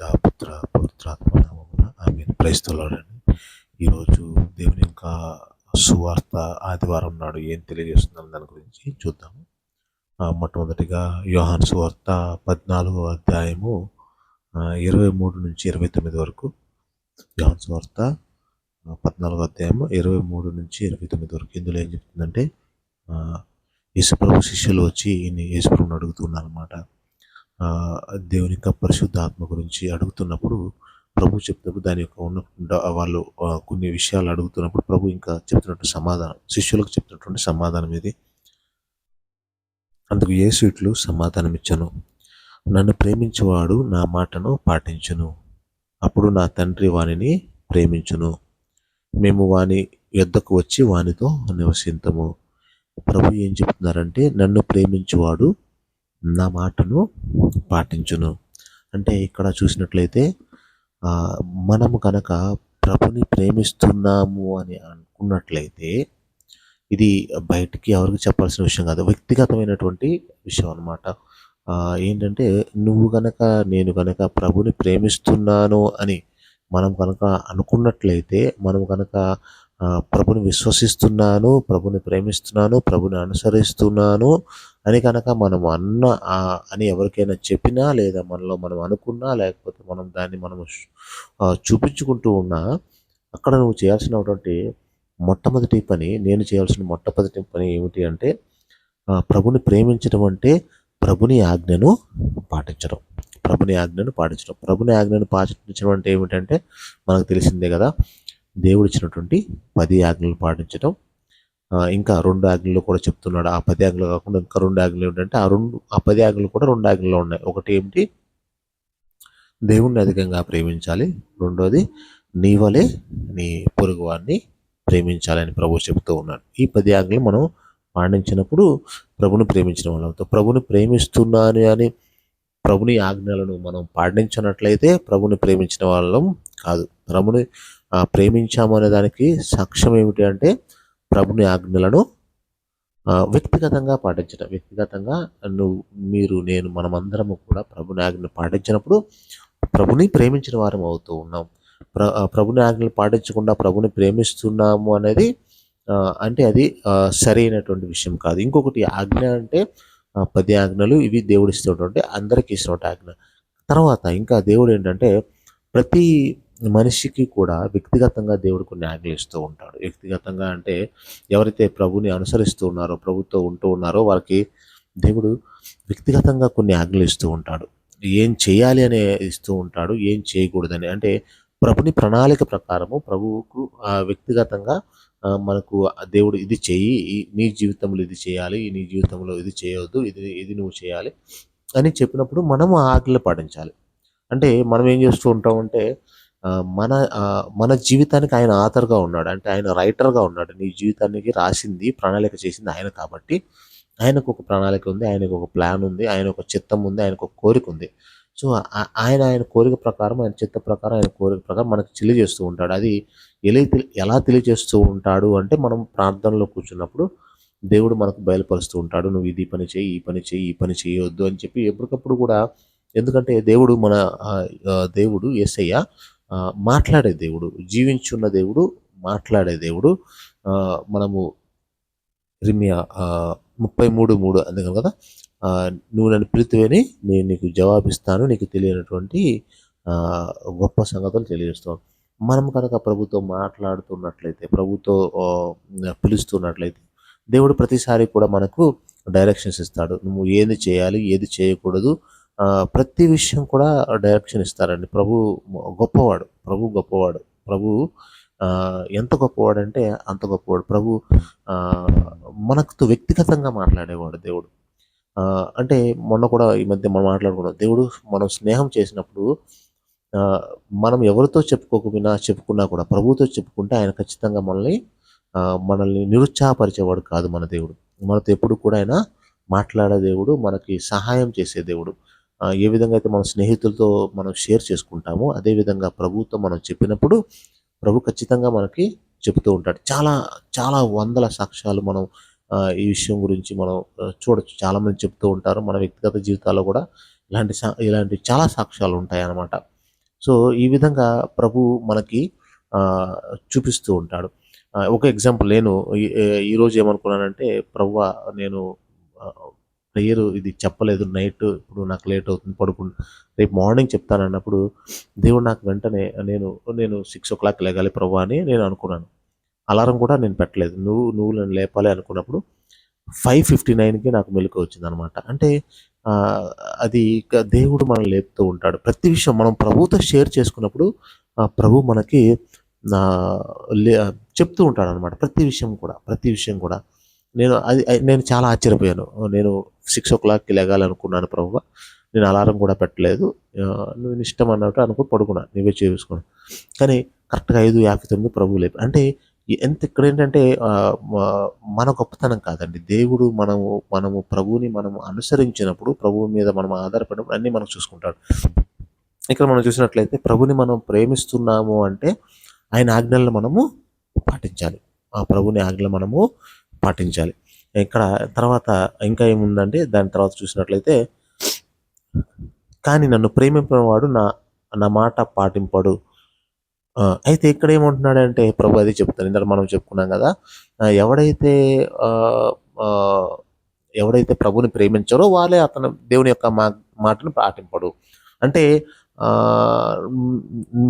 పిత పుత్ర పవిత్రాత్మ నామమున ఆమె క్రైస్తవులండి ఈరోజు దేవుని యొక్క సువార్త ఆదివారం నాడు ఏం తెలియజేస్తుందని దాని గురించి చూద్దాము. మొట్టమొదటిగా యోహాన్ సువార్త పద్నాలుగో అధ్యాయము ఇరవై మూడు నుంచి ఇరవై తొమ్మిది వరకు. యోహాన్ సువార్త పద్నాలుగో అధ్యాయము ఇరవై మూడు నుంచి ఇరవై తొమ్మిది వరకు. ఇందులో ఏం చెప్తుందంటే ఆ, యేసుప్రభు శిష్యులు వచ్చి ఈయన యేసుప్రభుని అడుగుతున్నారు అనమాట దేవుని యొక్క పరిశుద్ధాత్మ గురించి అడుగుతున్నప్పుడు ప్రభు చెప్తున్నప్పుడు దాని యొక్క ఉన్న వాళ్ళు కొన్ని విషయాలు అడుగుతున్నప్పుడు ప్రభు ఇంకా చెప్తున్నట్టు సమాధానం శిష్యులకు చెప్తున్నటువంటి సమాధానం ఇది. అందుకు యేసు ఇట్లు సమాధానం ఇచ్చను నన్ను ప్రేమించేవాడు నా మాటను పాటించును. అప్పుడు నా తండ్రి వానిని ప్రేమించును. మేము వాని యొద్దకు వచ్చి వానితో నివసింతము. ప్రభు ఏం చెప్తున్నారంటే నన్ను ప్రేమించువాడు నా మాటను పాటించును. అంటే ఇక్కడ చూసినట్లయితే మనము కనుక ప్రభుని ప్రేమిస్తున్నాము అని అనుకున్నట్లయితే ఇది బయటికి ఎవరికి చెప్పాల్సిన విషయం కాదు. వ్యక్తిగతమైనటువంటి విషయం అనమాట ఏంటంటే నువ్వు కనుక నేను కనుక ప్రభుని ప్రేమిస్తున్నాను అని మనం కనుక అనుకున్నట్లయితే మనం కనుక ప్రభుని విశ్వసిస్తున్నాను ప్రభుని ప్రేమిస్తున్నాను ప్రభుని అనుసరిస్తున్నాను అని కనుక మనం అన్న అని ఎవరికైనా చెప్పినా లేదా మనలో మనం అనుకున్నా లేకపోతే మనం దాన్ని మనం చూపించుకుంటూ ఉన్నా అక్కడ నువ్వు చేయాల్సినటువంటి మొట్టమొదటి పని నేను చేయాల్సిన మొట్టమొదటి పని ఏమిటి అంటే ప్రభుని ప్రేమించడం అంటే ప్రభుని ఆజ్ఞను పాటించడం. ప్రభుని ఆజ్ఞను పాటించడం. ప్రభుని ఆజ్ఞను పాటించడం అంటే ఏమిటంటే మనకు తెలిసిందే కదా దేవుడు ఇచ్చినటువంటి పది ఆజ్ఞలు పాటించడం. ఇంకా రెండు యాంగిల్లో కూడా చెప్తున్నాడు. ఆ పది యాంగిల్ కాకుండా ఇంకా రెండు యాంగిల్ ఏంటంటే ఆ రెండు ఆ పది యాంగిల్ కూడా రెండు యాంగిల్లో ఉన్నాయి. ఒకటి ఏమిటి? దేవుణ్ణి అధికంగా ప్రేమించాలి. రెండోది నీ వలే నీ పొరుగువాడిని ప్రేమించాలని ప్రభు చెబుతూ ఉన్నాడు. ఈ పది యాంగిల్ మనం పాటించినప్పుడు ప్రభుని ప్రేమించిన వాళ్ళం. ప్రభుని ప్రేమిస్తున్నాను అని ప్రభుని ఆజ్ఞలను మనం పాటించినట్లయితే ప్రభుని ప్రేమించిన వాళ్ళం కాదు. ప్రభుని ప్రేమించామనే దానికి సాక్ష్యం ఏమిటి అంటే ప్రభుని ఆజ్ఞలను వ్యక్తిగతంగా పాటించడం వ్యక్తిగతంగా నువ్వు మీరు నేను మనమందరము కూడా ప్రభుని ఆజ్ఞను పాటించినప్పుడు ప్రభుని ప్రేమించిన వారం అవుతూ ఉన్నాం. ప్ర ప్రభుని ఆజ్ఞలు పాటించకుండా ప్రభుని ప్రేమిస్తున్నాము అనేది అంటే అది సరైనటువంటి విషయం కాదు. ఇంకొకటి ఆజ్ఞ అంటే పది ఆజ్ఞలు ఇవి దేవుడు ఇస్తున్నటువంటి అందరికీ ఇస్తున్నటువంటి ఆజ్ఞ. తర్వాత ఇంకా దేవుడు ఏంటంటే ప్రతి మనిషికి కూడా వ్యక్తిగతంగా దేవుడు కొన్ని ఆజ్ఞలు ఇస్తూ ఉంటాడు. వ్యక్తిగతంగా అంటే ఎవరైతే ప్రభుని అనుసరిస్తూ ఉన్నారో ప్రభుతో ఉంటూ ఉన్నారో వారికి దేవుడు వ్యక్తిగతంగా కొన్ని ఆజ్ఞలు ఇస్తూ ఉంటాడు. ఏం చేయాలి అనే ఇస్తూ ఉంటాడు ఏం చేయకూడదని. అంటే ప్రభుని ప్రణాళిక ప్రకారము ప్రభువుకు వ్యక్తిగతంగా మనకు దేవుడు ఇది చెయ్యి ఈ- నీ జీవితంలో ఇది చేయాలి నీ జీవితంలో ఇది చేయవద్దు ఇది ఇది నువ్వు చేయాలి అని చెప్పినప్పుడు మనం ఆజ్ఞలు పాటించాలి. అంటే మనం ఏం చేస్తూ ఉంటామంటే మన మన జీవితానికి ఆయన ఆథర్గా ఉన్నాడు. అంటే ఆయన రైటర్గా ఉన్నాడు. నీ జీవితానికి రాసింది ప్రణాళిక చేసింది ఆయన కాబట్టి ఆయనకు ఒక ప్రణాళిక ఉంది ఆయనకు ఒక ప్లాన్ ఉంది ఆయన ఒక చిత్తం ఉంది ఆయనకు ఒక కోరిక ఉంది. సో ఆ- ఆయన ఆయన కోరిక ప్రకారం ఆయన చిత్త ప్రకారం ఆయన కోరిక ప్రకారం మనకు తెలియజేస్తూ ఉంటాడు. అది ఎలా తెలి- ఎలా తెలియజేస్తూ ఉంటాడు అంటే మనం ప్రార్థనలో కూర్చున్నప్పుడు దేవుడు మనకు బయలుపరుస్తూ ఉంటాడు. నువ్వు ఇది పని చేయి ఈ పని చేయి ఈ పని చేయొద్దు అని చెప్పి ఎప్పటికప్పుడు కూడా ఎందుకంటే దేవుడు మన దేవుడు యేసయ్య మాట్లాడే దేవుడు జీవించున్న దేవుడు మాట్లాడే దేవుడు. మనము రిమియా ముప్పై మూడు మూడు అందుకని కదా? నువ్వు నన్ను పిలితివని నేను నీకు జవాబిస్తాను నీకు తెలియనటువంటి గొప్ప సంగతులు తెలియజేస్తాను. మనం కనుక ప్రభుతో మాట్లాడుతున్నట్లయితే ప్రభుతో పిలుస్తున్నట్లయితే దేవుడు ప్రతిసారి కూడా మనకు డైరెక్షన్స్ ఇస్తాడు. నువ్వు ఏది చేయాలి ఏది చేయకూడదు ప్రతి విషయం కూడా డైరెక్షన్ ఇస్తారండి. ప్రభు గొప్పవాడు. ప్రభు గొప్పవాడు. ప్రభు ఎంత గొప్పవాడు అంటే అంత గొప్పవాడు. ప్రభు మనకు వ్యక్తిగతంగా మాట్లాడేవాడు దేవుడు. అంటే మొన్న కూడా ఈ మధ్య మనం మాట్లాడుకున్నాం. దేవుడు మనం స్నేహం చేసినప్పుడు మనం ఎవరితో చెప్పుకోకపోయినా చెప్పుకున్నా కూడా ప్రభుతో చెప్పుకుంటే ఆయన ఖచ్చితంగా మనల్ని మనల్ని నిరుత్సాహపరిచేవాడు కాదు మన దేవుడు. మనతో ఎప్పుడు కూడా ఆయన మాట్లాడే దేవుడు మనకి సహాయం చేసే దేవుడు. ఏ విధంగా అయితే మన స్నేహితులతో మనం షేర్ చేసుకుంటామో అదేవిధంగా ప్రభుత్వం ప్రభుతో మనం చెప్పినప్పుడు ప్రభు ఖచ్చితంగా మనకి చెబుతూ ఉంటాడు. చాలా చాలా వందల సాక్ష్యాలు మనం ఈ విషయం గురించి మనం చూడొచ్చు. చాలామంది చెప్తూ ఉంటారు. మన వ్యక్తిగత జీవితాల్లో కూడా ఇలాంటి సా ఇలాంటి చాలా సాక్ష్యాలు ఉంటాయి అన్నమాట సో ఈ విధంగా ప్రభు మనకి చూపిస్తూ ఉంటాడు. ఒక ఎగ్జాంపుల్ నేను ఈ- ఈరోజు ఏమనుకున్నానంటే ప్రభు నేను ప్రేయర్ ఇది చెప్పలేదు నైట్ ఇప్పుడు నాకు లేట్ అవుతుంది పడుకుని రేపు మార్నింగ్ చెప్తానన్నప్పుడు దేవుడు నాకు వెంటనే నేను నేను సిక్స్ ఓ క్లాక్ లేగాలి ప్రభు అని నేను అనుకున్నాను. అలారం కూడా నేను పెట్టలేదు. నువ్వు నువ్వు నేను లేపాలి అనుకున్నప్పుడు ఫైవ్ ఫిఫ్టీ నైన్కి నాకు మెలకు వచ్చింది అనమాట అంటే అది దేవుడు మనం లేపుతూ ఉంటాడు. ప్రతి విషయం మనం ప్రభుతో షేర్ చేసుకున్నప్పుడు ప్రభు మనకి లే- చెప్తూ ఉంటాడు అనమాట ప్రతి విషయం కూడా ప్రతి విషయం కూడా. నేను అది నేను చాలా ఆశ్చర్యపోయాను. నేను సిక్స్ ఓ క్లాక్కి లెగాలనుకున్నాను ప్రభు. నేను అలారం కూడా పెట్టలేదు. నేను నువ్వు ఇష్టం అన్నట్టు అనుకుని పడుకున్నాను నువ్వే చేసుకున్నాను కానీ కరెక్ట్గా ఐదు యాభై తొమ్మిది ప్రభువు లేపు అంటే ఎంత ఇక్కడ ఏంటంటే మన గొప్పతనం కాదండి. దేవుడు మనము మనము ప్రభువుని మనము అనుసరించినప్పుడు ప్రభువు మీద మనం ఆధారపడినప్పుడు అన్నీ మనం చూసుకుంటాడు. ఇక్కడ మనం చూసినట్లయితే ప్రభుని మనం ప్రేమిస్తున్నాము అంటే ఆయన ఆజ్ఞలను మనము పాటించాలి. ఆ ప్రభుని ఆజ్ఞలు మనము పాటించాలి. ఇక్కడ తర్వాత ఇంకా ఏముందంటే దాని తర్వాత చూసినట్లయితే కానీ నన్ను ప్రేమింపినవాడు నా నా మాట పాటింపడు. అయితే ఇక్కడ ఏమంటున్నాడంటే ప్రభు అది చెప్తాను ఇందాక మనం చెప్పుకున్నాం కదా ఎవడైతే ఎవడైతే ప్రభుని ప్రేమించారో వాళ్ళే అతను దేవుని యొక్క మా మాటను పాటింపడు. అంటే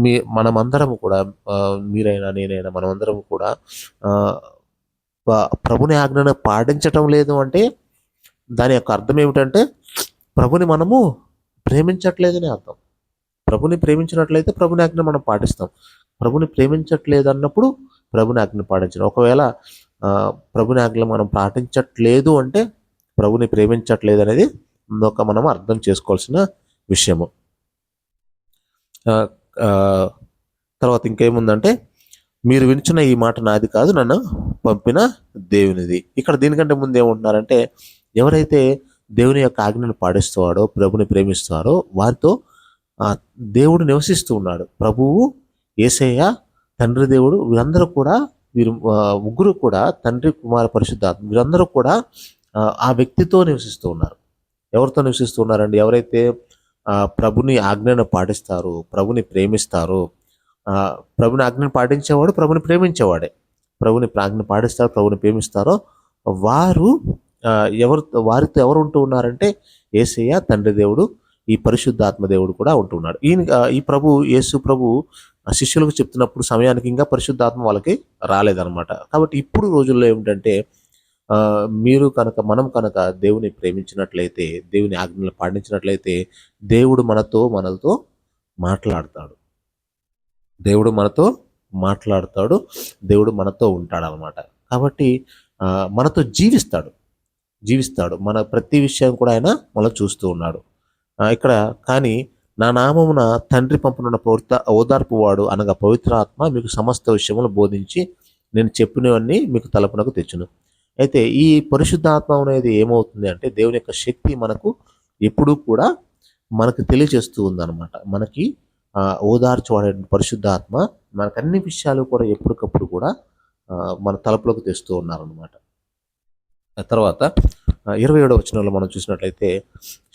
మీ మనమందరం కూడా మీరైనా నేనైనా మనమందరం కూడా ప్రభుని ఆజ్ఞను పాటించటం లేదు అంటే దాని యొక్క అర్థం ఏమిటంటే ప్రభుని మనము ప్రేమించట్లేదని అర్థం. ప్రభుని ప్రేమించినట్లయితే ప్రభుని ఆజ్ఞ మనం పాటిస్తాం. ప్రభుని ప్రేమించట్లేదు అన్నప్పుడు ప్రభుని ఆజ్ఞ పాటించడం. ఒకవేళ ప్రభుని ఆజ్ఞ మనం పాటించట్లేదు అంటే ప్రభుని ప్రేమించట్లేదు అనేది ఒక మనం అర్థం చేసుకోవాల్సిన విషయము. తర్వాత ఇంకేముందంటే మీరు వినిచిన ఈ మాట నాది కాదు నన్ను పంపిన దేవునిది. ఇక్కడ దీనికంటే ముందు ఏమంటున్నారంటే ఎవరైతే దేవుని యొక్క ఆజ్ఞను పాటిస్తాడో ప్రభుని ప్రేమిస్తున్నారో వారితో దేవుడు నివసిస్తూ ఉన్నాడు. ప్రభువు ఏసయ్య తండ్రి దేవుడు వీరందరూ కూడా వీరు ముగ్గురు కూడా తండ్రి కుమార పరిశుద్ధాత్మ వీరందరూ కూడా ఆ, వ్యక్తితో నివసిస్తూ ఉన్నారు. ఎవరితో నివసిస్తూ ఉన్నారండి? ఎవరైతే ప్రభుని ఆజ్ఞను పాటిస్తారు ప్రభుని ప్రేమిస్తారో ప్రభుని ఆజ్ఞను పాటించేవాడు ప్రభుని ప్రేమించేవాడే. ప్రభుని ఆజ్ఞ పాటిస్తారు ప్రభుని ప్రేమిస్తారో వారు ఎవరు వారితో ఎవరు ఉంటూ ఉన్నారంటే ఏసయ్య తండ్రి దేవుడు ఈ పరిశుద్ధాత్మ దేవుడు కూడా ఉంటున్నాడు ఈయన ఈ ప్రభు యేసు ప్రభు శిష్యులకు చెప్తున్నప్పుడు సమయానికి ఇంకా పరిశుద్ధాత్మ వాళ్ళకి రాలేదనమాట కాబట్టి ఇప్పుడు రోజుల్లో ఏమిటంటే మీరు కనుక మనం కనుక దేవుని ప్రేమించినట్లయితే దేవుని ఆజ్ఞలు పాటించినట్లయితే దేవుడు మనతో మనతో మాట్లాడతాడు. దేవుడు మనతో మాట్లాడతాడు దేవుడు మనతో ఉంటాడు అనమాట కాబట్టి మనతో జీవిస్తాడు. జీవిస్తాడు. మన ప్రతి విషయం కూడా ఆయన మనం చూస్తూ ఉన్నాడు. ఇక్కడ కానీ నా నామమున తండ్రి పంపనున్న ప్రవృత్త ఓదార్పు వాడు అనగా పవిత్ర ఆత్మ మీకు సమస్త విషయములు బోధించి నేను చెప్పినవన్నీ మీకు తలపునకు తెచ్చును. అయితే ఈ పరిశుద్ధాత్మ అనేది ఏమవుతుంది అంటే దేవుని యొక్క శక్తి మనకు ఎప్పుడూ కూడా మనకు తెలియజేస్తూ ఉందన్నమాట. మనకి ఓదార్చు ఓదార్చువాడే పరిశుద్ధాత్మ మనకు అన్ని విషయాలు కూడా ఎప్పటికప్పుడు కూడా మన తలపులకు తెస్తూ ఉన్నారనమాట తర్వాత ఇరవై ఏడవ వచనంలో మనం చూసినట్లయితే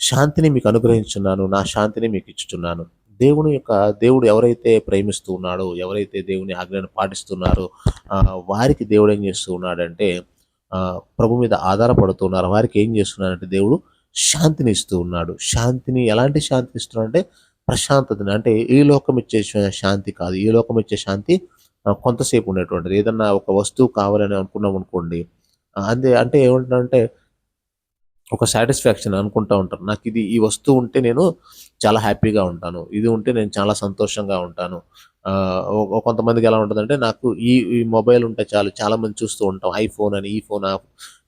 శాంతిని మీకు అనుగ్రహించున్నాను నా శాంతిని మీకు ఇచ్చుచున్నాను. దేవుని యొక్క దేవుడు ఎవరైతే ప్రేమిస్తూ ఉన్నాడో ఎవరైతే దేవుని ఆజ్ఞను పాటిస్తున్నారో వారికి దేవుడు ఏం చేస్తూ ఉన్నాడంటే ప్రభు మీద ఆధారపడుతున్నారు వారికి ఏం చేస్తున్నాడంటే దేవుడు శాంతిని ఇస్తూ ఉన్నాడు. శాంతిని ఎలాంటి శాంతిని ఇస్తున్నాడంటే ప్రశాంతతని అంటే ఈ లోకం ఇచ్చే శాంతి కాదు. ఈ లోకం ఇచ్చే శాంతి కొంతసేపు ఉండేటువంటిది. ఏదన్నా ఒక వస్తువు కావాలని అనుకున్నాం అనుకోండి అంతే అంటే ఏమంటారంటే ఒక సాటిస్ఫాక్షన్ అనుకుంటా ఉంటారు. నాకు ఇది ఈ వస్తువు ఉంటే నేను చాలా హ్యాపీగా ఉంటాను. ఇది ఉంటే నేను చాలా సంతోషంగా ఉంటాను. కొంతమందికి ఎలా ఉంటుందంటే నాకు ఈ ఈ మొబైల్ ఉంటే చాలు చాలా మంది చూస్తూ ఉంటాం. ఐఫోన్ అని ఈ ఫోన్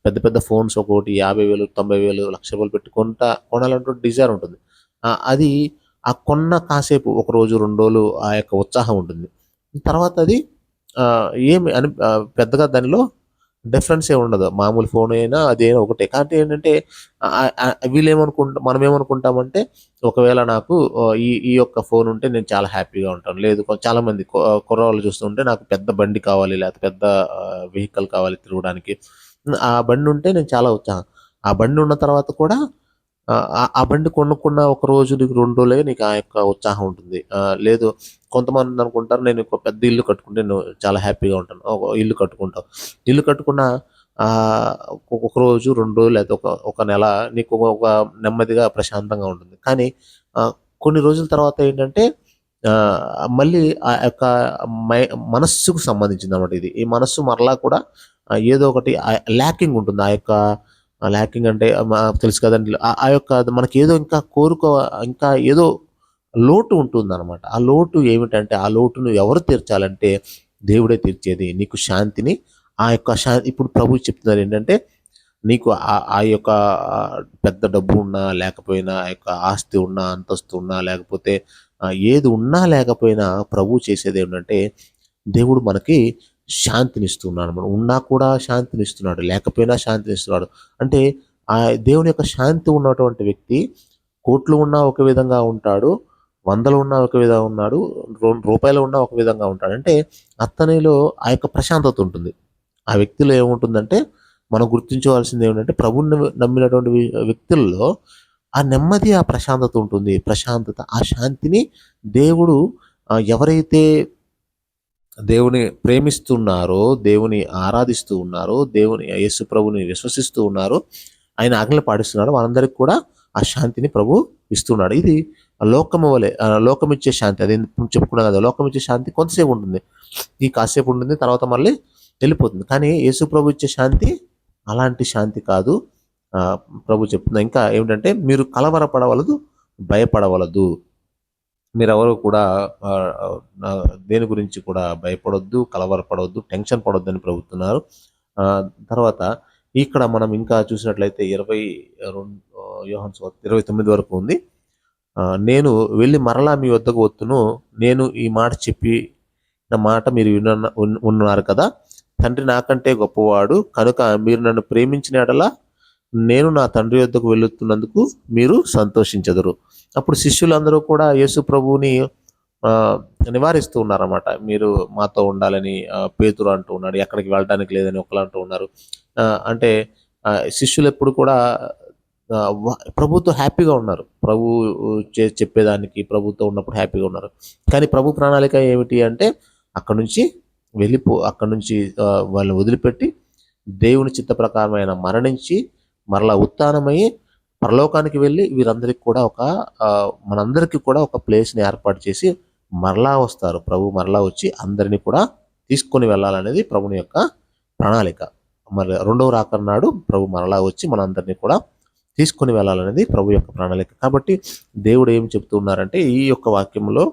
పెద్ద పెద్ద ఫోన్స్ ఒకటి యాభై వేలు తొంభై వేలు లక్ష రూపాయలు పెట్టుకుంటా కొనాలంటే డిజైర్ ఉంటుంది. అది ఆ కొన్న కాసేపు ఒక రోజు రెండు రోజులు ఆ యొక్క ఉత్సాహం ఉంటుంది. తర్వాత అది ఏమి అని పెద్దగా దానిలో డిఫరెన్స్ ఏమి ఉండదు. మామూలు ఫోన్ అయినా అదేనా ఒకటే. కాబట్టి ఏంటంటే వీళ్ళేమనుకుంటా వీళ్ళు మనం ఏమనుకుంటామంటే ఒకవేళ నాకు ఈ ఈ యొక్క ఫోన్ ఉంటే నేను చాలా హ్యాపీగా ఉంటాను. లేదు చాలామంది కుర్రవాళ్ళు చూస్తుంటే నాకు పెద్ద బండి కావాలి లేకపోతే పెద్ద వెహికల్ కావాలి తిరగడానికి. ఆ బండి ఉంటే నేను చాలా ఉత్సాహం. ఆ బండి ఉన్న తర్వాత కూడా ఆ, ఆ- బండి కొనుక్కున్న ఒక రోజు నీకు రెండు రోజులే నీకు ఆ యొక్క ఉత్సాహం ఉంటుంది. లేదు కొంతమంది అనుకుంటారు నేను ఒక పెద్ద ఇల్లు కట్టుకుంటే నేను చాలా హ్యాపీగా ఉంటాను. ఒక ఇల్లు కట్టుకుంటావు. ఇల్లు కట్టుకున్న ఒక- రోజు రెండు రోజులు లేదా ఒక ఒక నెల నీకు ఒక- నెమ్మదిగా ప్రశాంతంగా ఉంటుంది. కానీ కొన్ని రోజుల తర్వాత ఏంటంటే మళ్ళీ ఆ యొక్క మై మనస్సుకు సంబంధించింది అనమాట ఇది. ఈ మనస్సు మరలా కూడా ఏదో ఒకటి ల్యాకింగ్ ఉంటుంది. ఆ యొక్క ల్యాకింగ్ అంటే తెలుసు కదండి. ఆ- ఆ యొక్క మనకి ఏదో ఇంకా కోరుకో ఇంకా ఏదో లోటు ఉంటుంది అనమాట ఆ లోటు ఏమిటంటే ఆ లోటును ఎవరు తీర్చాలంటే దేవుడే తీర్చేది. నీకు శాంతిని ఆ యొక్క శాంతి ఇప్పుడు ప్రభు చెప్తున్నారు ఏంటంటే నీకు ఆ- ఆ యొక్క పెద్ద డబ్బు ఉన్నా లేకపోయినా ఆ యొక్క ఆస్తి ఉన్నా అంతస్తు ఉన్నా లేకపోతే ఏది ఉన్నా లేకపోయినా ప్రభు చేసేది ఏంటంటే దేవుడు మనకి శాంతినిస్తున్నాడు మనం. ఉన్నా కూడా శాంతినిస్తున్నాడు లేకపోయినా శాంతినిస్తున్నాడు. అంటే ఆ దేవుని యొక్క శాంతి ఉన్నటువంటి వ్యక్తి కోట్లు ఉన్నా ఒక విధంగా ఉంటాడు వందలు ఉన్నా ఒక విధంగా ఉన్నాడు రూపాయలు ఉన్నా ఒక విధంగా ఉంటాడు. అంటే అతనిలో ఆ యొక్క ప్రశాంతత ఉంటుంది. ఆ వ్యక్తిలో ఏముంటుందంటే మనం గుర్తించవలసింది ఏమిటంటే ప్రభుని నమ్మినటువంటి వ్యక్తుల్లో ఆ నెమ్మది ఆ ప్రశాంతత ఉంటుంది. ప్రశాంతత ఆ శాంతిని దేవుడు ఎవరైతే దేవుని ప్రేమిస్తున్నారో దేవుని ఆరాధిస్తూ ఉన్నారో దేవుని యేసు ప్రభుని విశ్వసిస్తూ ఉన్నారో ఆయన ఆజ్ఞలు పాటిస్తున్నారో వాళ్ళందరికీ కూడా ఆ శాంతిని ప్రభు ఇస్తున్నాడు. ఇది లోకము వలె ఆ లోకం ఇచ్చే శాంతి. అది చెప్పుకున్నా కదా లోకం ఇచ్చే శాంతి కొంతసేపు ఉంటుంది. ఈ కాసేపు ఉంటుంది తర్వాత మళ్ళీ వెళ్ళిపోతుంది. కానీ యేసు ప్రభు ఇచ్చే శాంతి అలాంటి శాంతి కాదు. ప్రభు చెప్తున్నా ఇంకా ఏమిటంటే మీరు కలవరపడవలదు భయపడవలదు. మీరెవరు కూడా దేని గురించి కూడా భయపడొద్దు కలవరపడవద్దు టెన్షన్ పడొద్దు అని ప్రభుత్వన్నారు తర్వాత ఇక్కడ మనం ఇంకా చూసినట్లయితే ఇరవై రెండు యోహన్ ఇరవై తొమ్మిది వరకు ఉంది. నేను వెళ్ళి మరలా మీ వద్దకు వత్తును. నేను ఈ మాట చెప్పి మాట మీరు విన్న ఉన్- ఉన్నారు కదా. తండ్రి నాకంటే గొప్పవాడు. కనుక మీరు నన్ను ప్రేమించిన ఎడలా నేను నా తండ్రి వద్దకు వెళుతున్నందుకు మీరు సంతోషించదురు. అప్పుడు శిష్యులందరూ కూడా యేసు ప్రభువుని నివారిస్తూ ఉన్నారన్నమాట. మీరు మాతో ఉండాలని పేతురు అంటూ ఉన్నాడు ఎక్కడికి వెళ్ళడానికి లేదని ఒకరు అంటూ ఉన్నారు. అంటే శిష్యులు ఎప్పుడు కూడా ప్రభుతో హ్యాపీగా ఉన్నారు. ప్రభు చే- చెప్పేదానికి ప్రభుతో ఉన్నప్పుడు హ్యాపీగా ఉన్నారు. కానీ ప్రభు ప్రణాళిక ఏమిటి అంటే అక్కడ నుంచి వెళ్ళిపో అక్కడ నుంచి వాళ్ళని వదిలిపెట్టి దేవుని చిత్త ప్రకారమైన మరణించి మరలా ఉత్థానమై పరలోకానికి వెళ్ళి వీరందరికీ కూడా ఒక మనందరికీ కూడా ఒక ప్లేస్ని ఏర్పాటు చేసి మరలా వస్తారు. ప్రభు మరలా వచ్చి అందరినీ కూడా తీసుకొని వెళ్ళాలనేది ప్రభుని యొక్క ప్రణాళిక. మరి రెండవ రాకడ నాడు ప్రభు మరలా వచ్చి మనందరినీ కూడా తీసుకొని వెళ్ళాలనేది ప్రభు యొక్క ప్రణాళిక. కాబట్టి దేవుడు ఏం చెప్తున్నారంటే ఈ యొక్క వాక్యంలో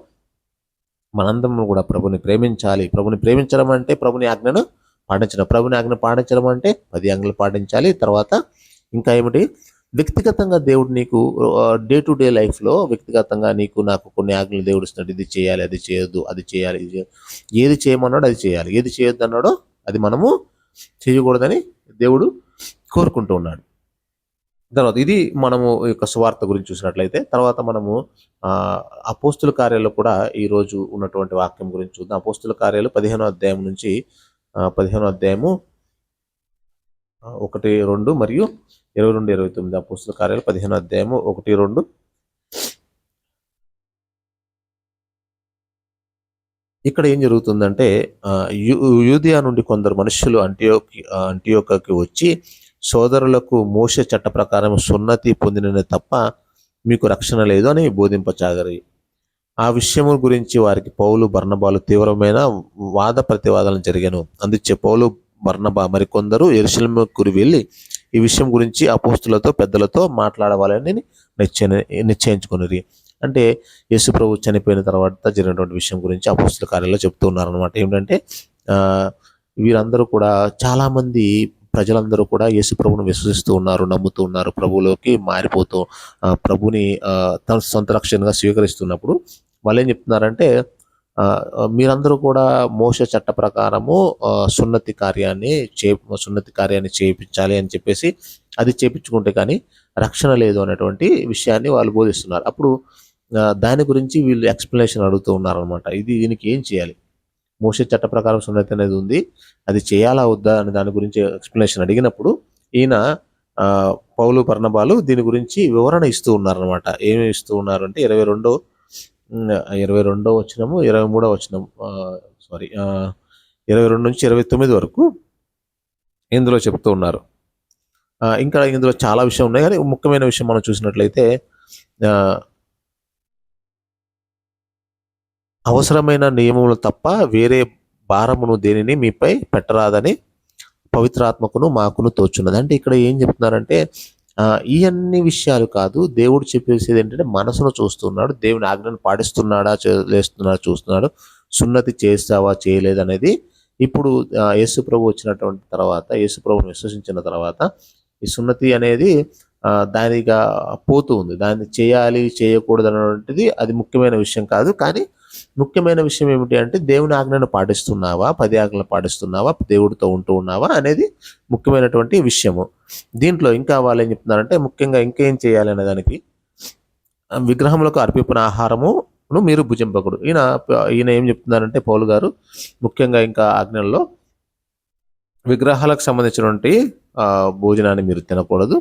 మనందరం కూడా ప్రభుని ప్రేమించాలి. ప్రభుని ప్రేమించడం అంటే ప్రభుని ఆజ్ఞను పాటించడం. ప్రభుని ఆజ్ఞ పాటించడం అంటే పది ఆజ్ఞలు పాటించాలి. తర్వాత ఇంకా ఏమిటి? వ్యక్తిగతంగా దేవుడు నీకు డే టు డే లైఫ్లో వ్యక్తిగతంగా నీకు నాకు కొన్ని ఆజ్ఞలు దేవుడు ఇస్తున్నాడు. ఇది చేయాలి అది చేయొద్దు అది చేయాలి ఇది ఏది చేయమన్నాడో అది చేయాలి. ఏది చేయొద్దు అన్నాడో అది మనము చేయకూడదని దేవుడు కోరుకుంటూ ఉన్నాడు. తర్వాత ఇది మనము ఈ యొక్క స్వార్థ గురించి చూసినట్లయితే తర్వాత మనము ఆ అపోస్తుల కార్యాలు కూడా ఈ రోజు ఉన్నటువంటి వాక్యం గురించి చూద్దాం. అపోస్తుల కార్యాలు పదిహేనో అధ్యాయం నుంచి పదిహేనో అధ్యాయము ఒకటి రెండు మరియు ఇరవై రెండు ఇరవై తొమ్మిది అపోస్తుల కార్యాలు పదిహేను అధ్యాయము ఒకటి రెండు. ఇక్కడ ఏం జరుగుతుందంటే యూదియా నుండి కొందరు మనుషులు అంటియోకి అంటియోకకి వచ్చి సోదరులకు మోస చట్ట ప్రకారం సున్నతి పొందిన తప్ప మీకు రక్షణ లేదు అని బోధింపచాగరి. ఆ విషయము గురించి వారికి పౌలు బర్ణబాలు తీవ్రమైన వాద ప్రతివాదాలు జరిగాను. అందుచే పౌలు బర్ణబా మరికొందరు ఎరుశలముకు వెళ్ళి ఈ విషయం గురించి అపోస్తులతో పెద్దలతో మాట్లాడవాలని నిశ్చయ నిశ్చయించుకున్నది. అంటే యేసు ప్రభు చనిపోయిన తర్వాత జరిగినటువంటి విషయం గురించి అపోస్తుల కార్యాలయంలో చెప్తూ ఉన్నారనమాట ఏంటంటే వీరందరూ కూడా చాలామంది ప్రజలందరూ కూడా యేసు ప్రభును విశ్వసిస్తూ ఉన్నారు నమ్ముతూ ఉన్నారు ప్రభువులోకి మారిపోతూ ప్రభుని తన సొంత రక్షణగా స్వీకరిస్తున్నప్పుడు. వాళ్ళు ఏం చెప్తున్నారంటే మీరందరూ కూడా మోస చట్ట ప్రకారము సున్నతి కార్యాన్ని చే సున్నతి కార్యాన్ని చేయించాలి అని చెప్పేసి అది చేపించుకుంటే కానీ రక్షణ లేదు అనేటువంటి విషయాన్ని వాళ్ళు బోధిస్తున్నారు. అప్పుడు దాని గురించి వీళ్ళు ఎక్స్ప్లెనేషన్ అడుగుతూ ఉన్నారనమాట ఇది దీనికి ఏం చేయాలి? మోసే చట్ట ప్రకారం సున్నతి అనేది ఉంది అది చేయాలా వద్దా అని దాని గురించి ఎక్స్ప్లెనేషన్ అడిగినప్పుడు ఈయన పౌలు పర్ణబాలు దీని గురించి వివరణ ఇస్తూ ఉన్నారనమాట ఏమి ఇస్తూ ఉన్నారు అంటే ఇరవై రెండో ఇరవై రెండో వచ్చినము ఇరవై మూడో వచ్చినం సారీ ఇరవై రెండు నుంచి ఇరవై తొమ్మిది వరకు ఇందులో చెప్తూ ఉన్నారు. ఇంకా ఇందులో చాలా విషయం ఉన్నాయి కానీ ముఖ్యమైన విషయం మనం చూసినట్లయితే అవసరమైన నియమములు తప్ప వేరే భారమును దేనిని మీపై పెట్టరాదని పవిత్రాత్మకును మాకును తోచున్నది. అంటే ఇక్కడ ఏం చెప్తున్నారంటే ఈ అన్ని విషయాలు కాదు దేవుడు చెప్పేసేది ఏంటంటే మనసును చూస్తున్నాడు దేవుని ఆజ్ఞను పాటిస్తున్నాడా చేస్తున్నాడా చూస్తున్నాడు సున్నతి చేస్తావా చేయలేదు అనేది ఇప్పుడు యేసు ప్రభు వచ్చినటువంటి తర్వాత యేసు ప్రభుని విశ్వసించిన తర్వాత ఈ సున్నతి అనేది దానిగా పోతూ ఉంది. దాన్ని చేయాలి చేయకూడదు అనేటువంటిది అది ముఖ్యమైన విషయం కాదు. కానీ ముఖ్యమైన విషయం ఏమిటి అంటే దేవుని ఆజ్ఞను పాటిస్తున్నావా? పది ఆజ్ఞలు పాటిస్తున్నావా? దేవుడితో ఉంటూ ఉన్నావా? అనేది ముఖ్యమైనటువంటి విషయము. దీంట్లో ఇంకా వాళ్ళు ఏం చెప్తున్నారంటే ముఖ్యంగా ఇంకేం చేయాలి అనే దానికి. విగ్రహములకు అర్పించిన ఆహారమును మీరు భుజింపకూడదు. ఈయన ఈయన ఏం చెప్తున్నారంటే పౌలు గారు ముఖ్యంగా ఇంకా ఆజ్ఞల్లో విగ్రహాలకు సంబంధించినటువంటి భోజనాన్ని మీరు తినకూడదు.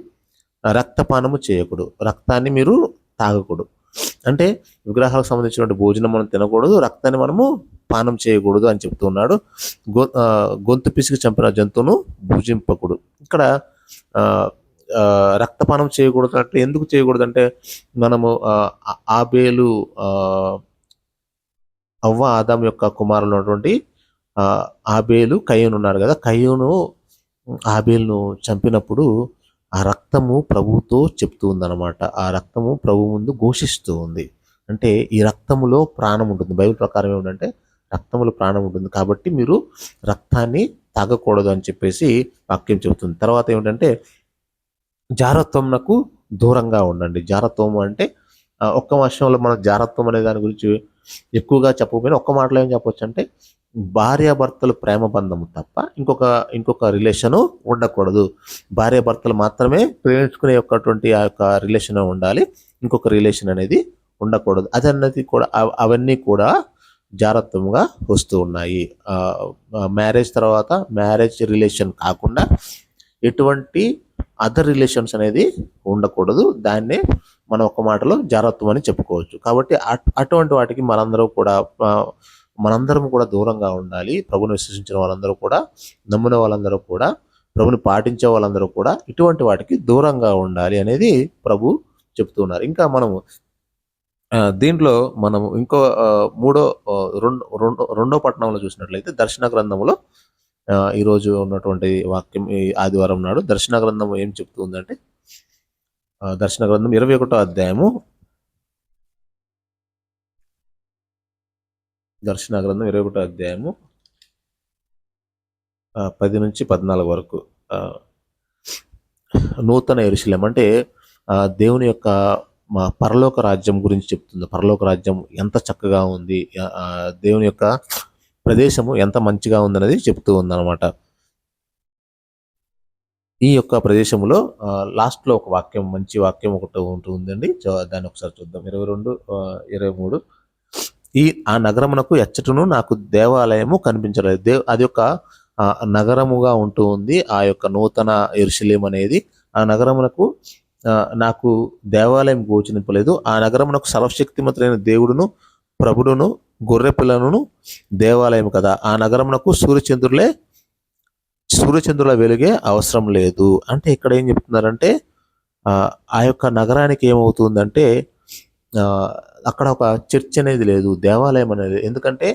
రక్తపానము చేయకూడదు. రక్తాన్ని మీరు తాగకూడదు. అంటే విగ్రహాలకు సంబంధించినటువంటి భోజనం మనం తినకూడదు రక్తాన్ని మనము పానం చేయకూడదు అని చెప్తున్నాడు. గొ గొంతు పిసికి చంపిన జంతువును భుజింపకూడదు. ఇక్కడ రక్తపానం చేయకూడదు అంటే ఎందుకు చేయకూడదు అంటే మనము ఆబేలు అవ్వ ఆదాం యొక్క కుమారులు ఉన్నటువంటి ఆబేలు కయ్యూను ఉన్నారు కదా కయ్యూను ఆబేలును చంపినప్పుడు ఆ రక్తము ప్రభువుతో చెప్తూ ఉందన్నమాట. ఆ రక్తము ప్రభు ముందు ఘోషిస్తూ ఉంది. అంటే ఈ రక్తములో ప్రాణం ఉంటుంది. బైబిల్ ప్రకారం ఏమిటంటే రక్తములో ప్రాణం ఉంటుంది. కాబట్టి మీరు రక్తాన్ని తాగకూడదు అని చెప్పేసి వాక్యం చెబుతుంది. తర్వాత ఏమిటంటే జారత్వంకు దూరంగా ఉండండి. జారత్వం అంటే ఒక్క వర్షంలో మన జారత్వం అనే దాని గురించి ఎక్కువగా చెప్పకపోయినా ఒక్క మాటలో ఏం చెప్పొచ్చు అంటే భార్యాభర్తలు ప్రేమ బంధము తప్ప ఇంకొక ఇంకొక రిలేషను ఉండకూడదు. భార్యాభర్తలు మాత్రమే ప్రేమించుకునే యొక్కటువంటి ఆ యొక్క రిలేషన్ ఉండాలి. ఇంకొక రిలేషన్ అనేది ఉండకూడదు. అదన్నది కూడా అవన్నీ కూడా జాగ్రత్తగా వస్తూ ఉన్నాయి. మ్యారేజ్ తర్వాత మ్యారేజ్ రిలేషన్ కాకుండా ఎటువంటి అదర్ రిలేషన్స్ అనేది ఉండకూడదు. దాన్నే మనం ఒక మాటలో జారత్వం అని చెప్పుకోవచ్చు. కాబట్టి అటువంటి వాటికి మనందరూ కూడా మనందరం కూడా దూరంగా ఉండాలి. ప్రభుని విశ్వసించిన వాళ్ళందరూ కూడా నమ్మిన వాళ్ళందరూ కూడా ప్రభుని పాటించే వాళ్ళందరూ కూడా ఇటువంటి వాటికి దూరంగా ఉండాలి అనేది ప్రభు చెప్తున్నారు ఇంకా మనము దీంట్లో మనం ఇంకో మూడో రెండు రెండో రెండో పట్టణంలో చూసినట్లయితే దర్శన గ్రంథంలో ఈరోజు ఉన్నటువంటి వాక్యం ఈ ఆదివారం నాడు దర్శన గ్రంథం ఏం చెప్తుందంటే దర్శన గ్రంథం ఇరవై ఒకటో అధ్యాయము. దర్శన గ్రంథం ఇరవై ఒకటో అధ్యాయము పది నుంచి పద్నాలుగు వరకు. నూతన ఎరుశలేం అంటే దేవుని యొక్క మా పరలోక రాజ్యం గురించి చెప్తుంది. పరలోక రాజ్యం ఎంత చక్కగా ఉంది దేవుని యొక్క ప్రదేశము ఎంత మంచిగా ఉందనేది చెప్తూ ఉందన్నమాట. ఈ యొక్క ప్రదేశంలో లాస్ట్లో ఒక వాక్యం మంచి వాక్యం ఒకటి ఉంటుందండి దాన్ని ఒకసారి చూద్దాం. ఇరవై రెండు ఇరవై మూడు. ఈ ఆ నగరమునకు ఎచ్చటను నాకు దేవాలయము కనిపించలేదు. దేవ్ అది ఒక నగరముగా ఉంటూ ఉంది. ఆ యొక్క నూతన ఎరుశలేం అనేది. ఆ నగరమునకు నాకు దేవాలయం గోచరింపలేదు. ఆ నగరమునకు సర్వశక్తిమంతులైన దేవుడును ప్రభుడును గొర్రె పిల్లలను దేవాలయం కదా. ఆ నగరమునకు సూర్యచంద్రులే సూర్యచంద్రుల వెలుగే అవసరం లేదు. అంటే ఇక్కడ ఏం చెప్తున్నారంటే ఆ యొక్క నగరానికి ఏమవుతుందంటే అక్కడ ఒక చర్చ్ అనేది లేదు దేవాలయం అనేది ఎందుకంటే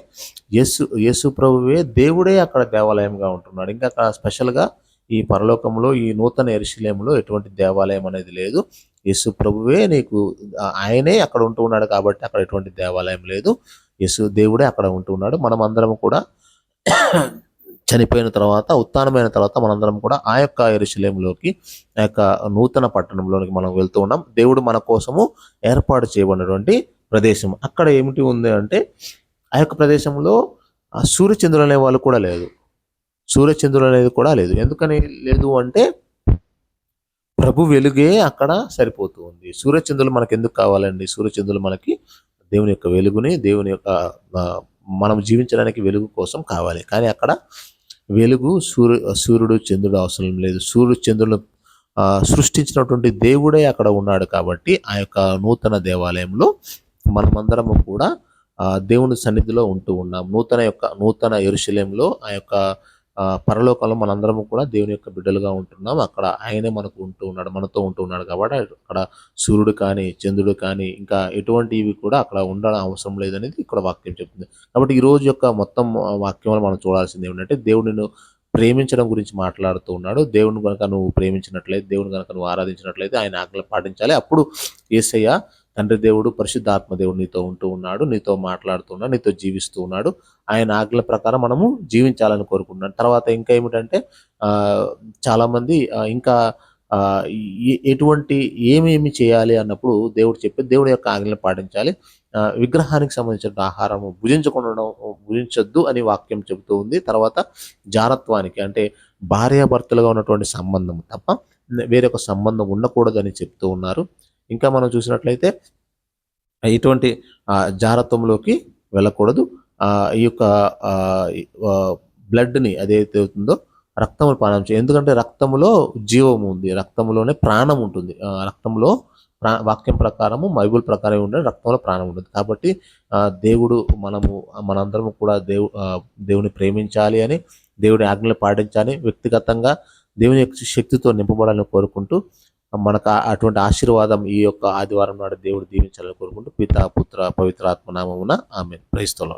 యేసు యేసు ప్రభువే దేవుడే అక్కడ దేవాలయంగా ఉంటున్నాడు. ఇంకా అక్కడ స్పెషల్గా ఈ పరలోకంలో ఈ నూతన ఎరుశలేంలో ఎటువంటి దేవాలయం అనేది లేదు. యేసు ప్రభువే నీకు ఆయనే అక్కడ ఉంటూ ఉన్నాడు కాబట్టి అక్కడ ఎటువంటి దేవాలయం లేదు. యేసు దేవుడే అక్కడ ఉంటూ ఉన్నాడు. మనం అందరం కూడా చనిపోయిన తర్వాత ఉత్థానమైన తర్వాత మనందరం కూడా ఆ యొక్క ఎరుశలేంలోకి ఆ యొక్క నూతన పట్టణంలోనికి మనం వెళ్తూ ఉన్నాం. దేవుడు మన కోసము ఏర్పాటు చేయబడినటువంటి ప్రదేశం. అక్కడ ఏమిటి ఉంది అంటే ఆ యొక్క ప్రదేశంలో సూర్యచంద్రులు అనే వాళ్ళు కూడా లేదు. సూర్యచంద్రులు అనేది కూడా లేదు. ఎందుకని లేదు అంటే ప్రభు వెలుగే అక్కడ సరిపోతూ ఉంది సూర్యచంద్రులు మనకి ఎందుకు కావాలండి? సూర్యచంద్రులు మనకి దేవుని యొక్క వెలుగుని దేవుని యొక్క మనం జీవించడానికి వెలుగు కోసం కావాలి. కానీ అక్కడ వెలుగు సూర్యు సూర్యుడు చంద్రుడు అవసరం లేదు. సూర్యుడు చంద్రుడు సృష్టించినటువంటి దేవుడే అక్కడ ఉన్నాడు కాబట్టి ఆ యొక్క నూతన దేవాలయంలో మనమందరము కూడా దేవుని సన్నిధిలో ఉంటూ ఉన్నాం. నూతన యొక్క నూతన ఎరుశలేంలో ఆ యొక్క పరలోకంలో మనందరము కూడా దేవుని యొక్క బిడ్డలుగా ఉంటున్నాం. అక్కడ ఆయనే మనకు ఉంటూ ఉన్నాడు మనతో ఉంటూ ఉన్నాడు కాబట్టి అక్కడ సూర్యుడు కానీ చంద్రుడు కానీ ఇంకా ఎటువంటివి కూడా అక్కడ ఉండడం అవసరం లేదనేది ఇక్కడ వాక్యం చెప్తుంది. కాబట్టి ఈ రోజు యొక్క మొత్తం వాక్యంలో మనం చూడాల్సింది ఏమిటంటే దేవుడిని ప్రేమించడం గురించి మాట్లాడుతూ ఉన్నాడు. దేవుని కనుక నువ్వు ప్రేమించినట్లయితే దేవుని కనుక నువ్వు ఆరాధించినట్లయితే ఆయన ఆజ్ఞలు పాటించాలి. అప్పుడు ఏసయ్య తండ్రి దేవుడు పరిశుద్ధ ఆత్మదేవుడు నీతో ఉంటూ ఉన్నాడు నీతో మాట్లాడుతున్నాడు నీతో జీవిస్తూ ఉన్నాడు. ఆయన ఆజ్ఞల ప్రకారం మనము జీవించాలని కోరుకుంటున్నాం. తర్వాత ఇంకా ఏమిటంటే చాలామంది ఇంకా ఎటువంటి ఏమేమి చేయాలి అన్నప్పుడు దేవుడు చెప్పి దేవుడి యొక్క ఆజ్ఞలు పాటించాలి. విగ్రహానికి సంబంధించిన ఆహారము భుజించకుండా భుజించొద్దు అని వాక్యం చెబుతూ ఉంది. తర్వాత జారత్వానికి అంటే భార్యాభర్తలుగా ఉన్నటువంటి సంబంధం తప్ప వేరొక సంబంధం ఉండకూడదని చెప్తూ ఉన్నారు. ఇంకా మనం చూసినట్లయితే ఇటువంటి జారత్వంలోకి వెళ్ళకూడదు. ఈ యొక్క బ్లడ్ని అదైతే అవుతుందో రక్తములు పానం చేయాలి ఎందుకంటే రక్తములో జీవము ఉంది. రక్తంలోనే ప్రాణం ఉంటుంది. రక్తంలో ప్రా వాక్యం ప్రకారము బైబుల్ ప్రకారం ఉండే రక్తంలో ప్రాణం ఉంటుంది. కాబట్టి దేవుడు మనము మనందరము కూడా దేవు దేవుని ప్రేమించాలి అని దేవుడి ఆజ్ఞలు పాటించాలి వ్యక్తిగతంగా దేవుని యొక్క శక్తితో నింపబడాలని కోరుకుంటూ మనకు అటువంటి ఆశీర్వాదం ఈ యొక్క ఆదివారం నాడు దేవుడు దీవించాలని కోరుకుంటూ పితా పుత్ర పవిత్ర ఆత్మ నామమున ఆమె క్రైస్తవులు